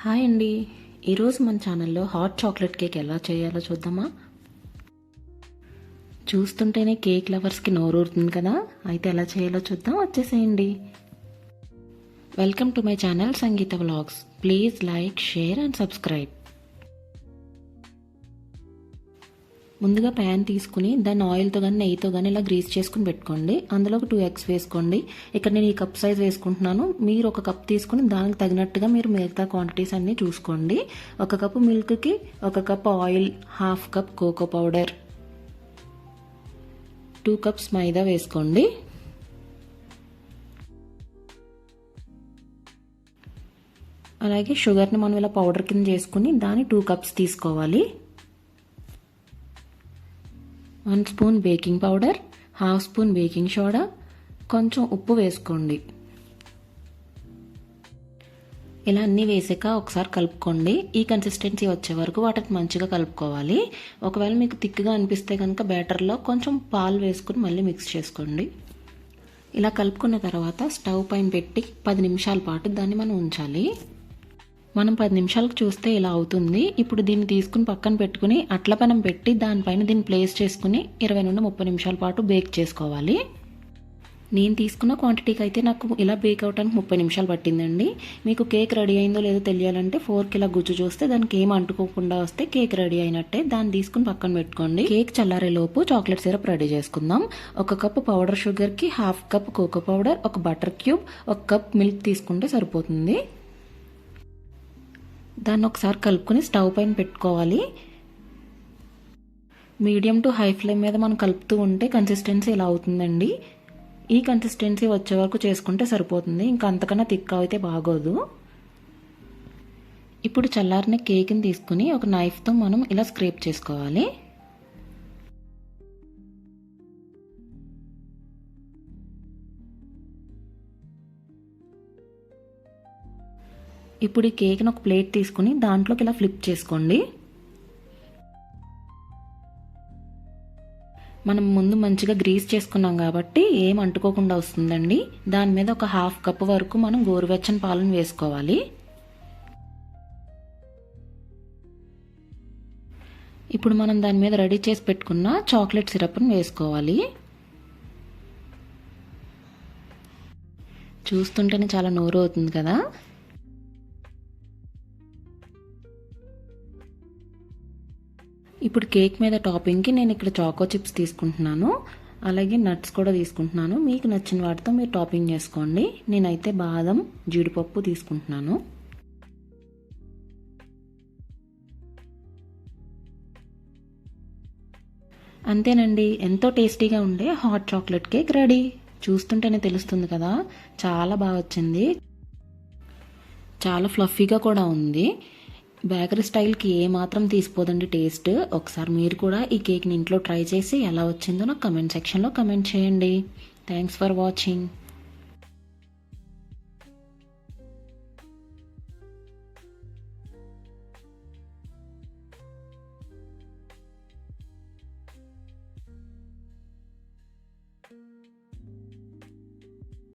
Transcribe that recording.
Hi అండి. ఈరోజు మన ఛానల్లో హాట్ చాక్లెట్ కేక్ ఎలా చేయాలో చూద్దామా? చూస్తుంటేనే కేక్ లవర్స్కి నోరూరుతుంది కదా? అయితే ఎలా చేయాలో చూద్దాం. వచ్చేసేయండి. Welcome to my channel Sangeetha vlogs. Please like share and subscribe. ముందుగా ప్యాన్ తీసుకుని దాన్ని ఆయిల్తో కానీ నెయ్యితో కానీ ఇలా గ్రీస్ చేసుకుని పెట్టుకోండి. అందులో ఒక టూ ఎగ్స్ వేసుకోండి. ఇక్కడ నేను ఈ కప్ సైజ్ వేసుకుంటున్నాను. మీరు ఒక కప్ తీసుకుని దానికి తగినట్టుగా మీరు మిగతా క్వాంటిటీస్ అన్నీ చూసుకోండి. ఒక కప్పు మిల్క్కి ఒక cup oil half cup cocoa powder two cups maida వేసుకోండి. అలాగే షుగర్ని మనం ఇలా పౌడర్ కింద చేసుకుని దాన్ని టూ కప్స్ తీసుకోవాలి. One spoon baking powder half spoon baking soda కొంచెం ఉప్పు వేసుకోండి. ఇలా అన్నీ వేసాక ఒకసారి కలుపుకోండి. ఈ కన్సిస్టెన్సీ వచ్చే వరకు వాటిని మంచిగా కలుపుకోవాలి. ఒకవేళ మీకు థిక్గా అనిపిస్తే కనుక బ్యాటర్లో కొంచెం పాలు వేసుకుని మళ్ళీ మిక్స్ చేసుకోండి. ఇలా కలుపుకున్న తర్వాత స్టవ్ పైన పెట్టి పది నిమిషాల పాటు దాన్ని మనం ఉంచాలి. మనం పది నిమిషాలకు చూస్తే ఇలా అవుతుంది. ఇప్పుడు దీన్ని తీసుకుని పక్కన పెట్టుకుని అట్ల పెనం పెట్టి దానిపైన దీన్ని ప్లేస్ చేసుకుని ఇరవై నుండి ముప్పై నిమిషాల పాటు బేక్ చేసుకోవాలి. నేను తీసుకున్న క్వాంటిటీకి అయితే నాకు ఇలా బేక్ అవడానికి ముప్పై నిమిషాలు పట్టిందండి. మీకు కేక్ రెడీ అయిందో లేదో తెలియాలంటే ఫోర్క్ ఇలా గుజ్జు చూస్తే దానికి ఏం అంటుకోకుండా వస్తే కేక్ రెడీ అయినట్టే దాన్ని తీసుకుని పక్కన పెట్టుకోండి. కేక్ చల్లారే లోపు చాక్లెట్ సిరప్ రెడీ చేసుకుందాం. ఒక కప్ పౌడర్ షుగర్కి హాఫ్ కప్ కోకో పౌడర్ ఒక బటర్ క్యూబ్ ఒక కప్ మిల్క్ తీసుకుంటే సరిపోతుంది. దాన్ని ఒకసారి కలుపుకొని స్టవ్ పైన పెట్టుకోవాలి. మీడియం టు హై ఫ్లేమ్ మీద మనం కలుపుతూ ఉంటే కన్సిస్టెన్సీ ఇలా అవుతుందండి. ఈ కన్సిస్టెన్సీ వచ్చే వరకు చేసుకుంటే సరిపోతుంది. ఇంకా అంతకన్నా థిక్ అయితే బాగోదు. ఇప్పుడు చల్లారిన కేక్ని తీసుకుని ఒక నైఫ్తో మనం ఇలా స్క్రేప్ చేసుకోవాలి. ఇప్పుడు ఈ కేక్ని ఒక ప్లేట్ తీసుకుని దాంట్లోకి ఇలా ఫ్లిప్ చేసుకోండి. మనం ముందు మంచిగా గ్రీస్ చేసుకున్నాం కాబట్టి ఏం అంటుకోకుండా వస్తుందండి. దాని మీద ఒక హాఫ్ కప్ వరకు మనం గోరువెచ్చని పాలను వేసుకోవాలి. ఇప్పుడు మనం దాని మీద రెడీ చేసి పెట్టుకున్న చాక్లెట్ సిరప్ను వేసుకోవాలి. చూస్తుంటేనే చాలా నోరు అవుతుంది కదా. ఇప్పుడు కేక్ మీద టాపింగ్కి నేను ఇక్కడ చాకో చిప్స్ తీసుకుంటున్నాను. అలాగే నట్స్ కూడా తీసుకుంటున్నాను. మీకు నచ్చిన వాటితో మీరు టాపింగ్ చేసుకోండి. నేనైతే బాదం జీడిపప్పు తీసుకుంటున్నాను. అంతేనండి. ఎంతో టేస్టీగా ఉండే హాట్ చాక్లెట్ కేక్ రెడీ. చూస్తుంటేనే తెలుస్తుంది కదా. చాలా బాగా వచ్చింది. చాలా ఫ్లఫీగా కూడా ఉంది. బేకరీ స్టైల్కి ఏ మాత్రం తీసిపోదండి టేస్ట్. ఒకసారి మీరు కూడా ఈ కేక్ని ఇంట్లో ట్రై చేసి ఎలా వచ్చిందో నాకు కమెంట్ సెక్షన్లో కమెంట్ చేయండి. Thanks for watching.